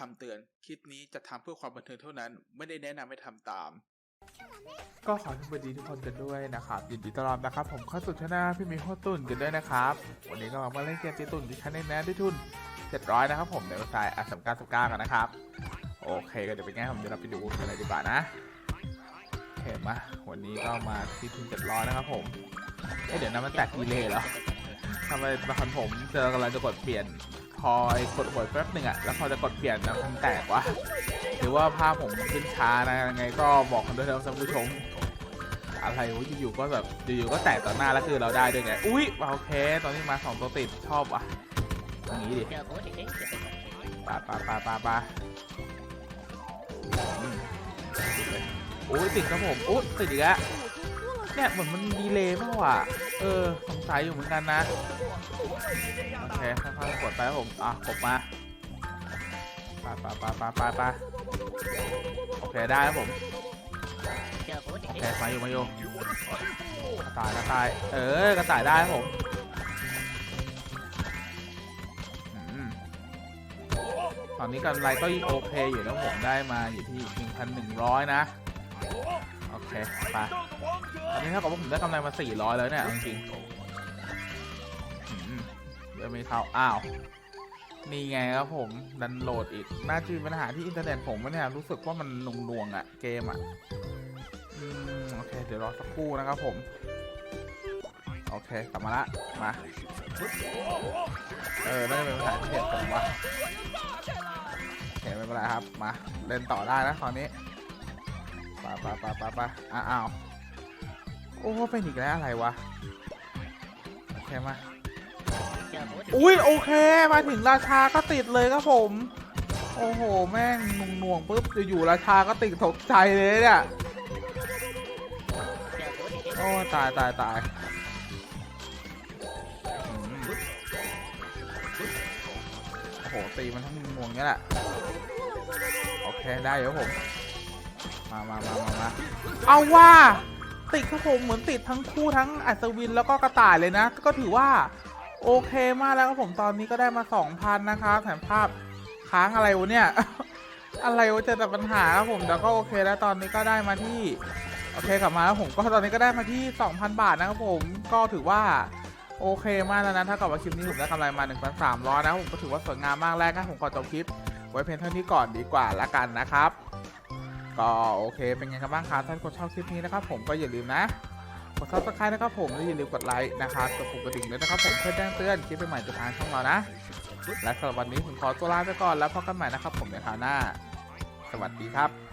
คำเตือน คลิปนี้จะทำเพื่อความบันเทิงเท่านั้น ไม่ได้แนะนำให้ทำตาม ก็ขอสวัสดีทุกคนกันด้วยนะครับยินดีต้อนรับนะครับ ผมเข้าสู่ช anel พี่มีโฮตุนกันด้วยนะครับ วันนี้ก็มาเล่นเกมตีตุนที่ชั้นในแนด้วยทุน 700 นะครับผมในเว็บไซต์อัสมการสก้ากันนะครับ โอเคก็เดี๋ยวเป็นไงผมเดี๋ยวเราไปดูกันเลยดีกว่านะโอเคมาวันนี้ก็มาที่ทุน700 นะครับผมเอ๊ะเดี๋ยวนะมันแตกดีเลยเหรอทำไมบางคนผมเจอกำลังจะกดเปลี่ยน พอกดบ่อยแป๊บหนึ่งอะแล้วพอจะกดเปลี่ยนนะมันแตกวะหรือว่าภาพผมขึ้นช้านะยังไงก็บอกกันด้วยนะท่านผู้ชม อะไรวะอยู่ๆก็แบบอยู่ๆก็แตกต่อหน้าแล้วคือเราได้ด้วยไงอุ้ยโอเค ตอนนี้มาสองตัวติดชอบอะอย่างนี้ดิปาปาปาปาปาอืมโอ้ยติดครับผมโอ้ยติดอีกแล้ว เนี่ยเหมือนมันดีเลย์มากว่ะเออสงสัยอยู่เหมือนกันนะโอเคค่อยๆกดไปครับผมอะกดมาปาปาปาปาปาปาโอเคได้ครับผมโอเคมาอยู่มาอยู่กระต่ายกระต่ายเออกระต่ายได้ครับผมตอนนี้กำไรก็โอเคอยู่นะผมได้มาอยู่ที่ 1,100 นะโอ เคไปตอนนี้เท่ากับว่าผมได้กำไรมา 400 แล้วเนี่ยจริงๆเดี๋ยวไม่เท่าอ้าวนี่ไงครับผมดันโหลดอีก น่าจะมีปัญหาที่อินเทอร์เน็ตผมวะเนี่ยรู้สึกว่ามันหน่วงๆอะเกมอะโอเค เดี๋ยวรอสักครู่นะครับผม โอเค กลับมาละ มา เออ น่าจะเป็นภาษาที่เด็ดผมวะโอเคไม่เป็นไรครับ มา เล่นต่อได้นะตอนนี้ ปไปไปไปไปอะอ้าวโอ้เป็นอีกแล้วอะไรวะ โอเคมา อุ้ยโอเค มาถึงราชาก็ติดเลยครับผม โอ้โห แม่งหน่วงๆปุ๊บอยู่ราชาก็ติดตกใจเลยเนี่ย โอ้ ตายตายตายโอ้โห ตีมันทั้งงวงเงี้ยแหละ โอเค ได้เดี๋ยวผม มามามามามาเอาว่า ติดครับผมเหมือนติดทั้งคู่ทั้งอัศวินแล้วก็กระต่ายเลยนะ ก็ถือว่า โอเคมากแล้วครับผมตอนนี้ก็ได้มา2,000นะครับแถมภาพค้างอะไรวะเนี่ย อะไรวะเจอแต่ปัญหาครับผมแต่ก็โอเคแล้วตอนนี้ก็ได้มาที่โอเคกลับมาแล้วผมก็ตอนนี้ก็ได้มาที่ 2,000 บาทนะครับผมก็ถือว่าโอเคมากแล้วนะถ้ากับว่าคลิปนี้ผมได้กำไรมา 1,300 นะผมก็ถือว่าสวยงามมากแรกนะผมขอจบคลิป ไว้เพียงเท่านี้ก่อนดีกว่าละกันนะครับ ก็โอเค เป็นไงกันบ้างครับถ้าคนชอบคลิปนี้นะครับผมก็อย่าลืมนะกดซับสไครต์นะครับผมและอย่าลืมกดไลค์นะครับกดปุ่มกระดิ่งด้วยนะครับผมเพื่อแจ้งเตือนคลิปใหม่ๆจากทางช่องเรานะ และสำหรับวันนี้ผมขอตัวลาไปก่อนแล้วพบกันใหม่นะครับผมในคราวหน้า สวัสดีครับ